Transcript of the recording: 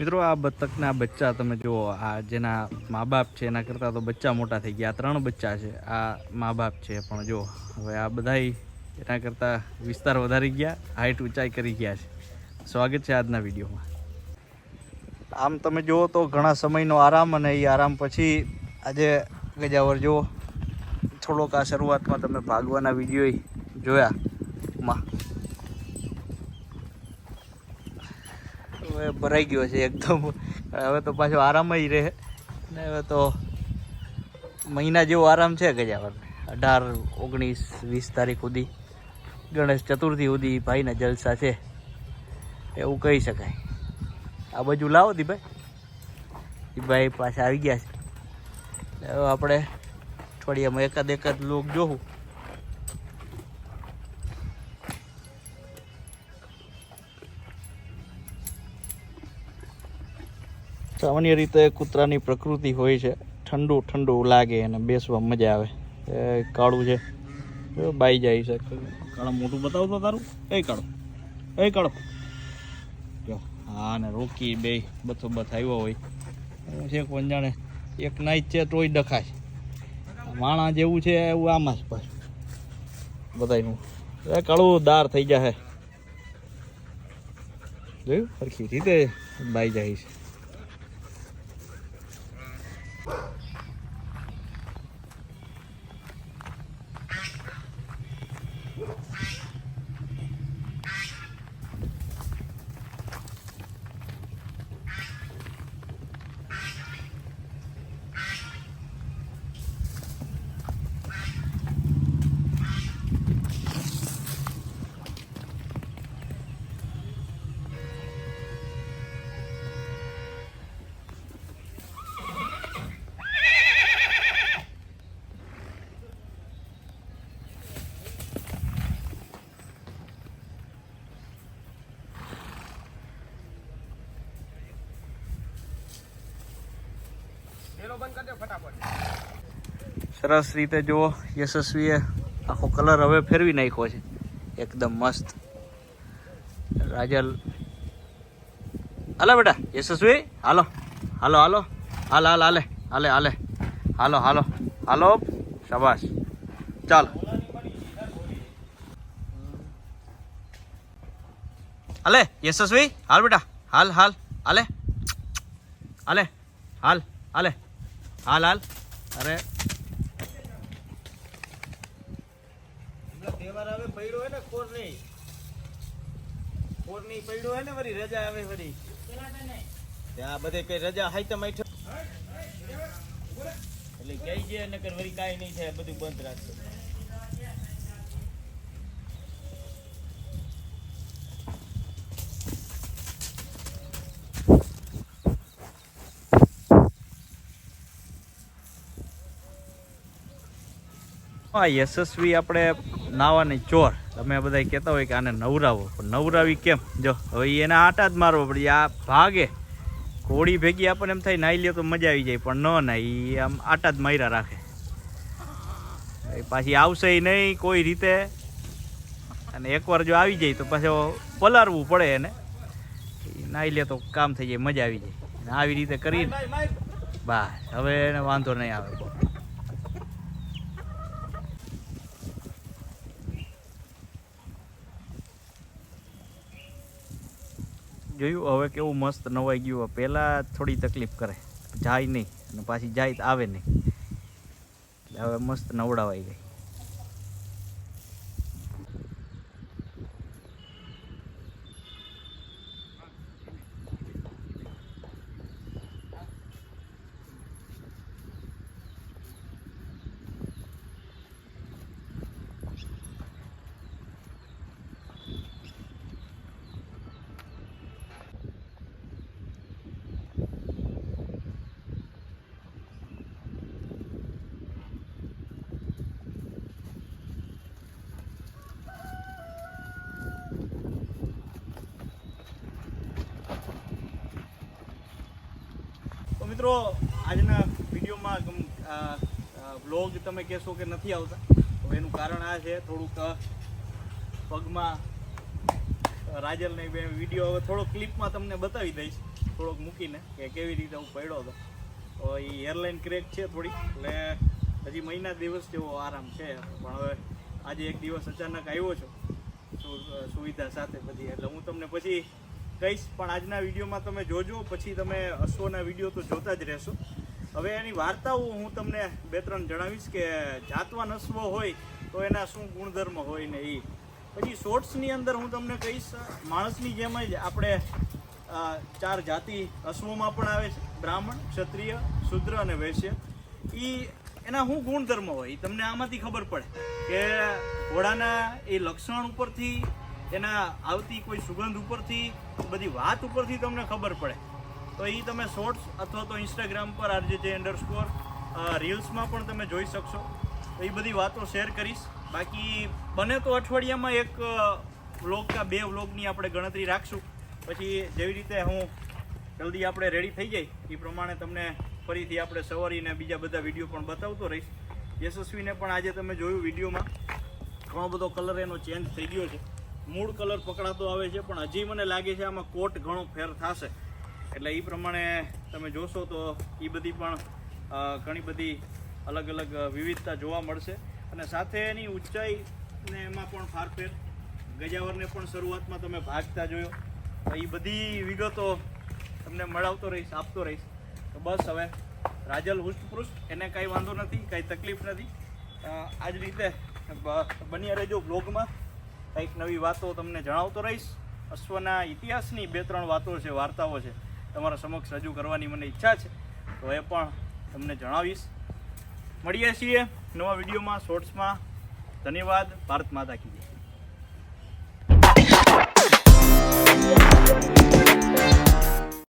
મિત્રો, આ બતકના બચ્ચા તમે જુઓ, આ જેના મા બાપ છે, એના કરતાં તો બચ્ચા મોટા થઈ ગયા. ત્રણ બચ્ચા છે. આ મા બાપ છે, પણ જુઓ, હવે આ બધા એના કરતાં વિસ્તાર વધારી ગયા હાઇટ ઊંચાઈ કરી ગયા છે. સ્વાગત છે આજના વિડીયોમાં. આમ તમે જુઓ તો ઘણા સમયનો આરામ અને એ આરામ પછી આજે ગજાવર જુઓ. થોડોક આ શરૂઆતમાં તમે ભાગવાના વીડિયો જોયા. માં. હવે ભરાઈ ગયો છે એકદમ. હવે તો પાછો આરામ જ રહે. ને હવે તો મહિના જેવો આરામ છે ગજાવરને અઢાર, ઓગણીસ, વીસ તારીખ સુધી. ગણેશ ચતુર્થી સુધી ભાઈના જલસા છે. એવું કહી શકાય. આ બાજુ લાવો દીભાઈ. ભાઈ પાછા આવી ગયા છે. હવે આપણે અઠવાડિયામાં એકાદ એકાદ લોક જોવું સામાન્ય રીતે કૂતરાની પ્રકૃતિ હોય છે. ઠંડુ ઠંડુ લાગે અને બેસવા મજા આવે. એ કાળું છે. બાઈ જાય છે. કાળા મોટું બતાવું તો તારું? એ કાળો. એ કાળો. હા ને રોકી બે બથો બથ આવ્યો હોય. છે કોણ જાણે એક નાઈ છે તોય ડખાય. માણા જેવું છે એવું આમાં જ પાછું બધાયનું. એ કાળું દાર થઈ જાય જોયું? સરખી રીતે બાઈ જાય છે. સરસ રીતે જુઓ, યશસ્વીએ આખો કલર હવે ફેરવી નાખ્યો છે. એકદમ મસ્ત. રાજલ હાલો બેટા, યશસ્વી, હાલો. હાલો હાલો. હાલ હાલ, હાલે હાલે હાલે. હાલો હાલો. હાલો, શાબાશ. ચાલો. હાલે, યશસ્વી, હાલ બેટા. હાલ હાલ, હાલે. હાલે, હાલ હાલે. હાલ હાલ. અરે તહેવાર આવે પડ્યો હોય ને, કોર નહીં. કોર નહીં પડ્યો હોય ને, વળી રજા આવે વળી. ત્યાં બધે કઈ રજા હાઈ તમે એટલે કઈ જે નકર વળી કાંઈ નહીં થાય, બધું બંધ રાખશે યશસ્વી આપણે નાવાની ચોર. તમે બધા કહેતા હોય કે આને નવરાવો. પણ નવરાવી કેમ? જો હવે એને આટા જ મારવો પડે. આ ભાગે. ઘોડી ભેગી આપણને એમ થાય નાહી લે તો મજા આવી જાય. પણ ન ના એ આમ આટા જ માર્યા રાખે. પાછી આવશે નહીં કોઈ રીતે. અને એકવાર જો આવી જાય તો પાછો પલારવું પડે એને. નાહી લે તો કામ થઈ જાય મજા આવી જાય. આવી રીતે કરીને. બસ હવે એને વાંધો નહીં આવે. જોયું? હવે કેવું મસ્ત નવાઈ ગયું. પહેલાં થોડી તકલીફ કરે. જાય નહીં. અને પાછી જાય તો આવે નહીં. એટલે હવે મસ્ત નવડાવાઈ ગઈ. મિત્રો, આજના વિડીયોમાં વ્લોગ તમે કહેશો કે નથી આવતા, તો એનું કારણ આ છે, થોડુંક પગમાં રાજલને બે વીડિયો હવે થોડો ક્લિપમાં તમને બતાવી દઈશ, થોડોક મૂકીને કે કેવી રીતે હું પડ્યો હતો. તો એ એરલાઇન ક્રેક છે થોડી, એટલે હજી મહિના દિવસ જેવો આરામ છે, પણ હવે આજે એક દિવસ અચાનક આવ્યો છો સુવિધા સાથે બધી. એટલે હું તમને પછી કહીશ પણ આજના વિડીયોમાં તમે જોજો, પછી તમે અશ્વના વીડિયો તો જોતા જ રહેશો. હવે એની વાર્તાઓ હું તમને બે ત્રણ જણાવીશ કે જાતવાન અશ્વ હોય તો એના શું ગુણધર્મ હોય ને એ પછી શોર્ટ્સની અંદર હું તમને કહીશ, માણસની જેમ જ આપણે ચાર જાતિ અશ્વમાં પણ આવે છે. બ્રાહ્મણ, ક્ષત્રિય, શુદ્ર અને વૈશ્ય. એ એના શું ગુણધર્મ હોય? તમને આમાંથી ખબર પડે કે ઘોડાના એ લક્ષણ ઉપરથી, એના આવતી કોઈ સુગંધ ઉપરથી બધી વાત ઉપરથી તમને ખબર પડે. તો એ તમે શોર્ટ્સ અથવા તો ઇન્સ્ટાગ્રામ પર આરજે જે અંડરસ્કોર રીલ્સમાં પણ તમે જોઈ શકશો. તો એ બધી વાતો શેર કરીશ. બાકી બને તો અઠવાડિયામાં એક વ્લોગ કા બે વ્લોગની આપણે ગણતરી રાખશું. પછી જેવી રીતે હું જલ્દી આપણે રેડી થઈ જાય એ પ્રમાણે તમને ફરીથી આપણે સવારીને બીજા બધા વીડિયો પણ બતાવતો રહીશ. યશસ્વીને પણ આજે તમે જોયું વિડીયોમાં. ઘણો બધો કલર એનો ચેન્જ થઈ ગયો છે. મૂળ કલર પકડાતો આવે છે, પણ હજી મને લાગે છે આમાં કોટ ઘણો ફેર થશે. એટલે એ પ્રમાણે તમે જોશો તો એ બધી પણ ઘણી બધી અલગ અલગ વિવિધતા જોવા મળશે. અને સાથે એની ઊંચાઈને એમાં પણ ફારફેર ગજાવરને પણ શરૂઆતમાં તમે ભાગતા જોયો. તો એ બધી વિગતો તમને મળાવતો રહીશ, આપતો રહીશ. તો બસ હવે રાજલ હુષ્ટપૃષ્ટ, એને કાંઈ વાંધો નથી, કાંઈ તકલીફ નથી. આ જ રીતે બન્યા રહેજો બ્લોગમાં કંઈક નવી વાતો તમને જણાવતો રહીશ. અશ્વના ઇતિહાસની બે ત્રણ વાતો છે, વાર્તાઓ છે, તમારા સમક્ષ રજૂ કરવાની મને ઈચ્છા છે. તો એ પણ તમને જણાવીશ. મળીએ છીએ નવા વિડીયોમાં, શોર્ટ્સમાં. ધન્યવાદ. ભારત માતા કી જય.